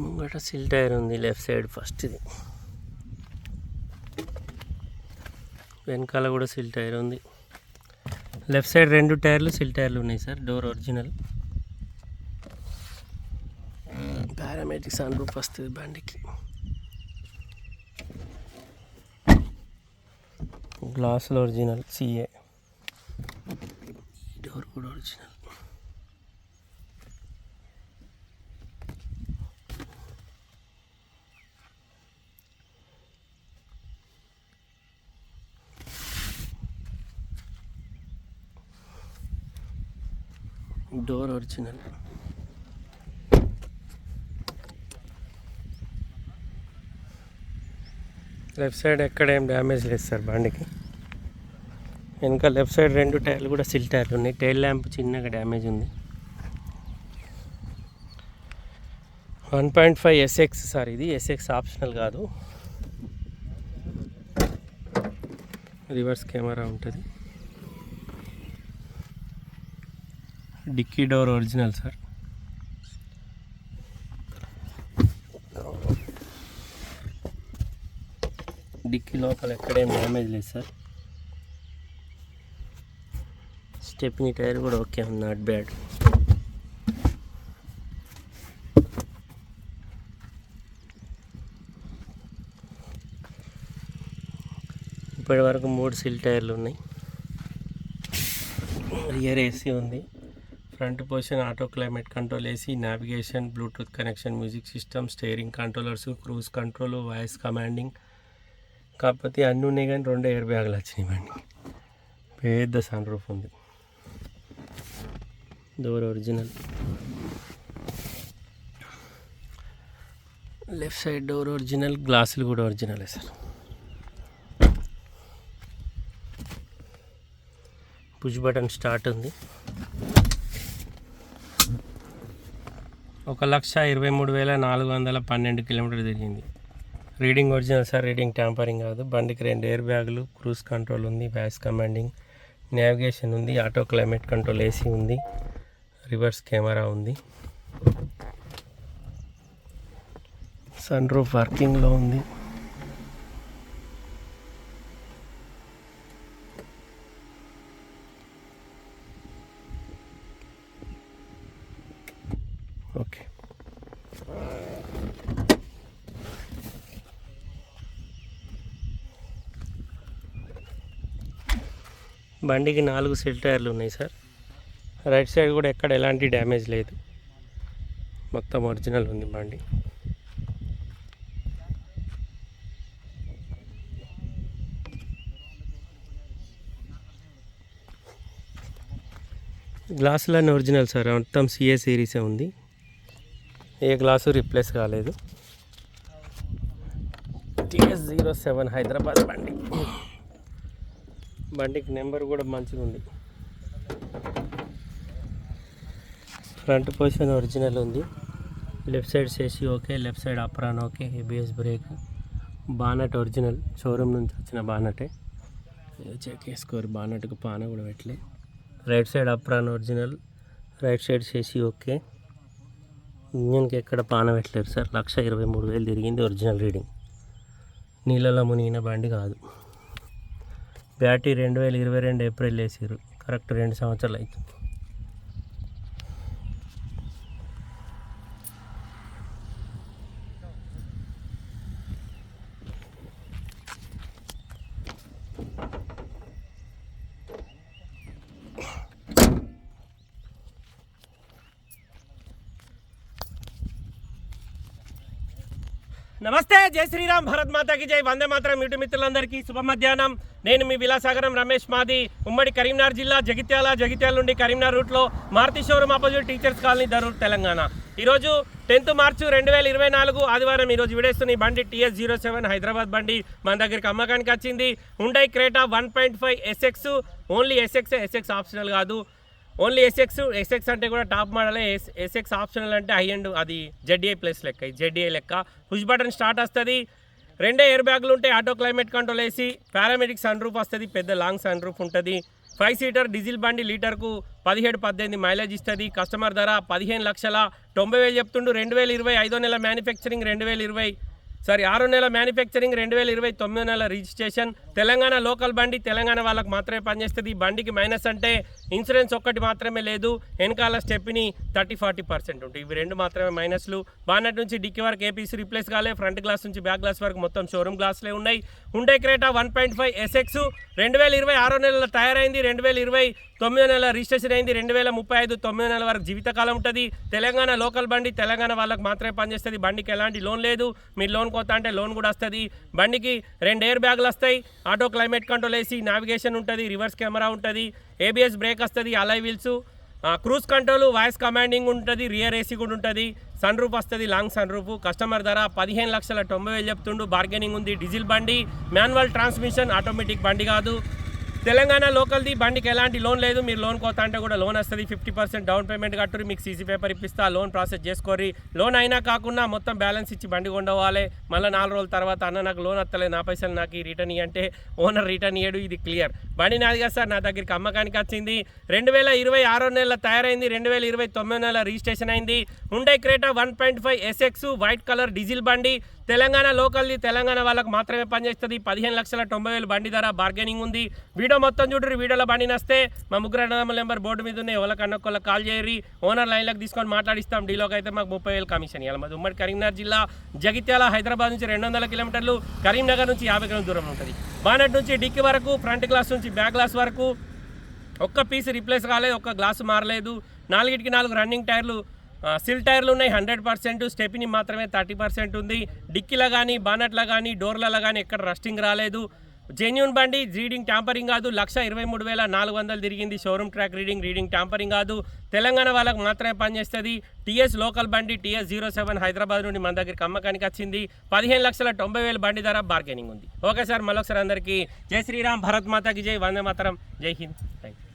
ముంగట seal tyre ఉంది left side first ఇది. వెనకాల కూడా సిల్ టైర్ ఉంది. లెఫ్ట్ సైడ్ రెండు టైర్లు సిల్ టైర్లు ఉన్నాయి sir door original. Parametric sun roof వస్తుంది బండికి. గ్లాసులు ఒరిజినల్ సిఏ డోర్ కూడా original. Door original left side ఎక్కడ ఏం డ్యామేజ్ లేదు సార్ బండికి. వెనక లెఫ్ట్ సైడ్ రెండు టైర్లు కూడా సిల్ టైర్లు ఉన్నాయి. టైల్ ల్యాంప్ చిన్నగా డ్యామేజ్ ఉంది. One point five SX sir ఇది. ఎస్ఎక్స్ ఆప్షనల్ కాదు. రివర్స్ కెమెరా ఉంటుంది. Dicky door original sir. Dicky లోపల ఎక్కడేం డ్యామేజ్ లేదు సార్. స్టెప్ని టైర్ కూడా ఓకే ఉంది నాట్ బ్యాడ్. ఇప్పటి వరకు మూడు సిల్ టైర్లు ఉన్నాయి. రియర్ ఏసీ ఉంది. Front position auto climate control AC navigation Bluetooth connection music system steering controllers cruise control voice commanding. కాకపోతే అన్నీ ఉన్నాయి కానీ రెండు ఎయిర్ బ్యాగులు వచ్చినాయి బండి. పెద్ద సన్ రూఫ్ ఉంది door original? Left side door original గ్లాసులు కూడా ఒరిజినలే సార్. పుష్ బటన్ స్టార్ట్ ఉంది. ఒక లక్ష ఇరవై మూడు వేల నాలుగు వందల పన్నెండు కిలోమీటర్ తిరిగింది. Reading original sir reading tampering కాదు. బండికి రెండు ఎయిర్ బ్యాగులు క్రూజ్ కంట్రోల్ ఉంది వాయిస్ కమాండింగ్ నావిగేషన్ ఉంది ఆటో క్లైమేట్ కంట్రోల్ ఏసీ ఉంది రివర్స్ కెమెరా ఉంది. సన్ రూఫ్ వర్కింగ్లో ఉంది ఓకే బండికి నాలుగు సెల్ టైర్లు ఉన్నాయి సార్. రైట్ సైడ్ కూడా ఎక్కడ ఎలాంటి డ్యామేజ్ లేదు. మొత్తం ఒరిజినల్ ఉంది బండి. గ్లాసులన్నీ ఒరిజినల్ సార్. మొత్తం సిఏ సిరీసే ఉంది. ఏ గ్లాసు రిప్లేస్ కాలేదు. టీఎస్ జీరో సెవెన్ హైదరాబాద్ బండి. బండికి నెంబర్ కూడా మంచిగా ఉంది. ఫ్రంట్ పొజిషన్ ఒరిజినల్ ఉంది. లెఫ్ట్ సైడ్ చేసి okay left side apron okay ABS brake. Bonnet original showroom నుంచి వచ్చిన బానటే. చెక్ చేసుకోరు బానట్కి పాన కూడా పెట్టలే. Right side apron original right side చేసి ఓకే. ఇంజన్కి ఎక్కడ పాన పెట్టలేరు సార్. లక్ష ఇరవై మూడు వేలు తిరిగింది ఒరిజినల్ రీడింగ్. నీళ్ళలో మునిగిన బండి కాదు. బ్యాటరీ రెండు వేల ఇరవై రెండు ఏప్రిల్ వేసారు. కరెక్ట్ రెండు సంవత్సరాలు అవుతుంది నమస్తే జై శ్రీరామ్ భరత్ మాతాకి జై. వందే మాత్రం యూట్యూబ్ మిత్రులందరికీ శుభ మధ్యాహ్నం. నేను మీ విలాసాగరం రమేష్ మాది. ఉమ్మడి కరీంనగర్ జిల్లా జగిత్యాల జగిత్యాల నుండి కరీంనగర్ రూట్లో Maruti showroom opposite teachers colony Dharur Telangana. ఈరోజు టెన్త్ మార్చు రెండు వేల ఇరవై నాలుగు ఆదివారం ఈరోజు విడేస్తున్న ఈ బండి టీఎస్ జీరో సెవెన్ హైదరాబాద్ బండి మన దగ్గరికి అమ్మకానికి వచ్చింది. Hyundai Creta one point five SX only SX SX optional కాదు. ఓన్లీ ఎస్ఎక్స్ ఎస్ఎక్స్ అంటే కూడా టాప్ మోడలే. ఎస్ ఎస్ఎక్స్ ఆప్షనల్ అంటే హై అండ్ అది జెడ్ఏ ప్లస్ లెక్క. జెడ్ఏ లెక్క. పుష్ బటన్ స్టార్ట్ వస్తుంది. రెండే ఎయిర్ బ్యాగులు ఉంటాయి. ఆటో క్లైమేట్ కంట్రోల్ వేసి పారామెడిక్ సన్ రూఫ్ వస్తుంది. పెద్ద లాంగ్ సన్ రూఫ్ ఉంటుంది. ఫైవ్ సీటర్ డీజిల్ బండి లీటర్కు పదిహేడు పద్దెనిమిది మైలేజ్ ఇస్తుంది. కస్టమర్ ధర పదిహేను లక్షల తొంభై వేలు చెప్తుండు. రెండు వేల ఇరవై ఐదో నెల మ్యానుఫ్యాక్చరింగ్ రెండు వేల ఇరవై సారీ ఆరో నెల మ్యానుఫ్యాక్చరింగ్ రెండు వేల ఇరవై తొమ్మిది నెల రిజిస్ట్రేషన్. తెలంగాణ లోకల్ బండి తెలంగాణ వాళ్ళకి మాత్రమే పనిచేస్తుంది. ఈ బండికి మైనస్ అంటే ఇన్సూరెన్స్ ఒక్కటి మాత్రమే లేదు. వెనకాల స్టెప్ని థర్టీ ఫార్టీ పర్సెంట్ ఉంటాయి. ఇవి రెండు మాత్రమే మైనస్లు. బానట్ నుంచి డిక్కీ వరకు ఏపీసీ రిప్లేస్ కాలే. ఫ్రంట్ గ్లాస్ నుంచి బ్యాక్ గ్లాస్ వరకు మొత్తం షోరూమ్ గ్లాస్లే ఉన్నాయి. ఉండే Creta one point five SX. రెండు వేల ఇరవై ఆరో నెలలో తయారైంది. రెండు వేల ఇరవై తొమ్మిదో నెల రిజిస్ట్రేషన్ అయింది. రెండు వేల ముప్పై ఐదు తొమ్మిదో నెల వరకు జీవితకాలం ఉంటుంది. తెలంగాణ లోకల్ బండి తెలంగాణ వాళ్ళకి మాత్రమే పనిచేస్తుంది. బండికి ఎలాంటి లోన్ లేదు. మీరు లోన్ కొత్త అంటే లోన్ కూడా వస్తుంది. బండికి రెండు ఎయిర్ బ్యాగులు వస్తాయి. ఆటో క్లైమేట్ కంట్రోల్ వేసి నావిగేషన్ ఉంటుంది రివర్స్ కెమెరా ఉంటుంది ఏబిఎస్ బ్రేక్ వస్తుంది alloy wheels cruise control voice commanding ఉంటుంది రియర్ ఏసీ కూడా ఉంటుంది. సన్ రూఫ్ వస్తుంది లాంగ్ సన్ రూఫ్ కస్టమర్ ధర పదిహేను లక్షల తొంభై వేలు చెప్తుండు. బార్గెనింగ్ ఉంది డీజిల్ బండి మాన్యువల్ ట్రాన్స్మిషన్ ఆటోమేటిక్ బండి కాదు. తెలంగాణ లోకల్ది బండికి ఎలాంటి లోన్ లేదు. మీరు లోన్ కోత అంటే కూడా లోన్ వస్తుంది. ఫిఫ్టీ పర్సెంట్ డౌన్ పేమెంట్ కట్టురు మీకు సీసీ పేపర్ ఇప్పిస్తా లోన్ ప్రాసెస్ చేసుకోరి లోన్ అయినా కాకుండా మొత్తం బ్యాలెన్స్ ఇచ్చి బండి కొండవాలి మళ్ళీ నాలుగు రోజుల తర్వాత అన్న నాకు లోన్ వస్తలేదు. నా పైసలు నాకు ఈ రిటర్న్ ఇవ్వంటే ఓనర్ రిటర్న్ ఇయ్యడు. ఇది క్లియర్. బండి నాది కదా సార్. నా దగ్గరికి అమ్మకానికి వచ్చింది. రెండు వేల ఇరవై ఆరో నెల తయారైంది. రెండు వేల ఇరవై తొమ్మిదో నెల రిజిస్ట్రేషన్ అయింది. Hyundai Creta one point five SX white colour diesel బండి. తెలంగాణ లోకల్ది తెలంగాణ వాళ్ళకి మాత్రమే పనిచేస్తుంది. పదిహేను లక్షల తొంభై వేలు బండి ధర బార్గెనింగ్ ఉంది. వీడియో మొత్తం చూడరు వీడియోలో బండి నస్తే. మా ముగ్గురు అన్నదమ్ముల నెంబర్ బోర్డు మీద ఉన్నాయి. ఎవరికన్నా కాల్ చేయరి ఓనర్ లైన్లకు తీసుకొని మాట్లాడిస్తాం. డీలోకి అయితే మాకు ముప్పై వేలు కమిషన్ ఇవ్వాలి మాది ఉమ్మడి కరీంనగర్ జిల్లా జగిత్యాల హైదరాబాద్ నుంచి రెండు వందల కిలోమీటర్లు కరీంనగర్ నుంచి యాభై కిలోమీటర్ దూరం ఉంటుంది. బానట్ నుంచి డిక్కి వరకు ఫ్రంట్ గ్లాస్ నుంచి బ్యాక్ గ్లాస్ వరకు ఒక్క పీస్ రిప్లేస్ కాలేదు ఒక్క గ్లాసు మారలేదు. నాలుగిటికి నాలుగు రన్నింగ్ టైర్లు సిల్ టైర్లు ఉన్నాయి హండ్రెడ్ పర్సెంట్ స్టెపిని మాత్రమే థర్టీ పర్సెంట్ ఉంది. డిక్కీలో కానీ బానట్లో కానీ డోర్లలో కానీ ఎక్కడ రస్టింగ్ రాలేదు. జెన్యున్ బండి రీడింగ్ ట్యాంపరింగ్ కాదు లక్ష ఇరవై మూడు వేల నాలుగు వందలు తిరిగింది showroom track reading reading tampering కాదు. తెలంగాణ వాళ్ళకి మాత్రమే పనిచేస్తుంది. టీఎస్ లోకల్ బండి టీఎస్ జీరో సెవెన్ హైదరాబాద్ నుండి మన దగ్గరికి అమ్మకానికి వచ్చింది. పదిహేను లక్షల తొంభై వేల బండి ధర బార్గెనింగ్ ఉంది. ఓకే సార్ మరొకసారి అందరికీ జై శ్రీరామ్ భరత్ మాతాకి జై వందే మాతరం జై హింద్. Thank you